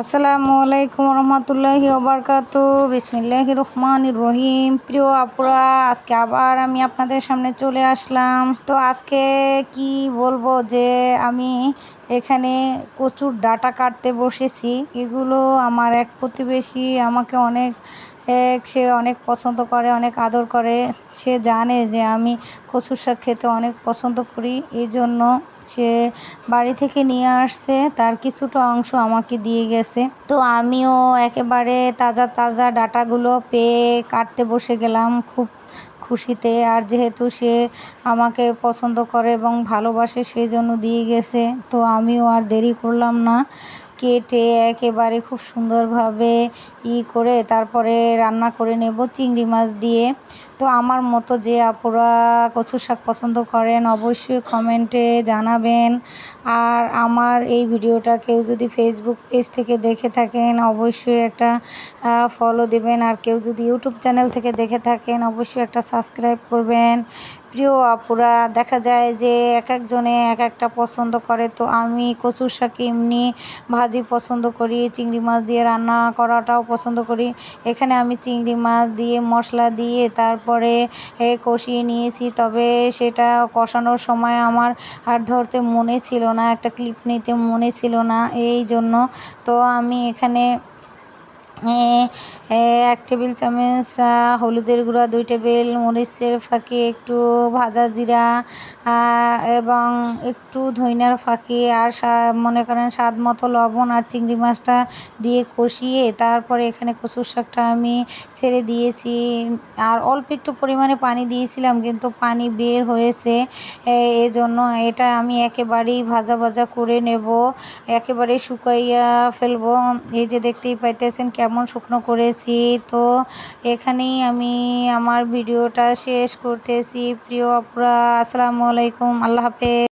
আসসালামু আলাইকুম রহমতুল্লাহি ওবরকাত। বিসমিল্লাহ রহমান রহিম। প্রিয় আপুরা, আজকে আবার আমি আপনাদের সামনে চলে আসলাম। তো আজকে কি বলব যে, আমি এখানে কচুর ডাটা কাটতে বসেছি। এগুলো আমার এক প্রতিবেশী আমাকে অনেক সে অনেক পছন্দ করে, অনেক আদর করে। সে জানে যে আমি কচুর শাক খেতে অনেক পছন্দ করি। এই জন্য সে বাড়ি থেকে নিয়ে আসছে। তার কিছুটা অংশ আমাকে দিয়ে গেছে। তো আমিও একেবারে তাজা তাজা ডাটাগুলো পেয়ে কাটতে বসে গেলাম খুব খুশিতে। আর যেহেতু সে আমাকে পছন্দ করে এবং ভালোবাসে, সেই জন্য দিয়ে গেছে। তো আমিও আর দেরি করলাম না। কেটে একেবারে খুব সুন্দরভাবে ই করে তারপরে রান্না করে নেব চিংড়ি মাছ দিয়ে। তো আমার মতো যে আপুরা কচু শাক পছন্দ করেন, অবশ্যই কমেন্টে জানাবেন। আর আমার এই ভিডিওটা কেউ যদি ফেসবুক পেজ থেকে দেখে থাকেন, অবশ্যই একটা ফলো দেবেন। আর কেউ যদি ইউটিউব চ্যানেল থেকে দেখে থাকেন, অবশ্যই একটা সাবস্ক্রাইব করবেন। প্রিয় আপুরা, দেখা যায় যে এক একজনে এক একটা পছন্দ করে। তো আমি কচুর শাক এমনি ভাজি পছন্দ করি, চিংড়ি মাছ দিয়ে রান্না করাটাও পছন্দ করি। এখানে আমি চিংড়ি মাছ দিয়ে মশলা দিয়ে তারপরে কষিয়ে নিয়েছি। তবে সেটা কষানোর সময় আমার আর ধরতে মনে ছিল না, একটা ক্লিপ নিতে মনে ছিল না। এই জন্য তো আমি এখানে এক টেবিল চামচ হলুদের গুঁড়া, দুই টেবিল মরিচের ফাঁকি একটু ভাজা জিরা এবং একটু ধইনার ফাঁকি আর মনে করেন স্বাদ মতো লবণ আর চিংড়ি মাছটা দিয়ে কষিয়ে তারপরে এখানে কচুর শাকটা আমি ছেড়ে দিয়েছি। আর অল্প একটু পরিমাণে পানি দিয়েছিলাম কিন্তু পানি বের হয়েছে। এজন্য এটা আমি একেবারেই ভাজা ভাজা করে নেব একেবারে শুকাইয়া ফেলব। এই যে দেখতেই পাইতেছেন কেমন শুকনো করেছি। তো এখানেই আমি আমার ভিডিওটা শেষ করতেছি। প্রিয় আপুরা, আসসালামু আলাইকুম। আল্লাহ হাফেজ।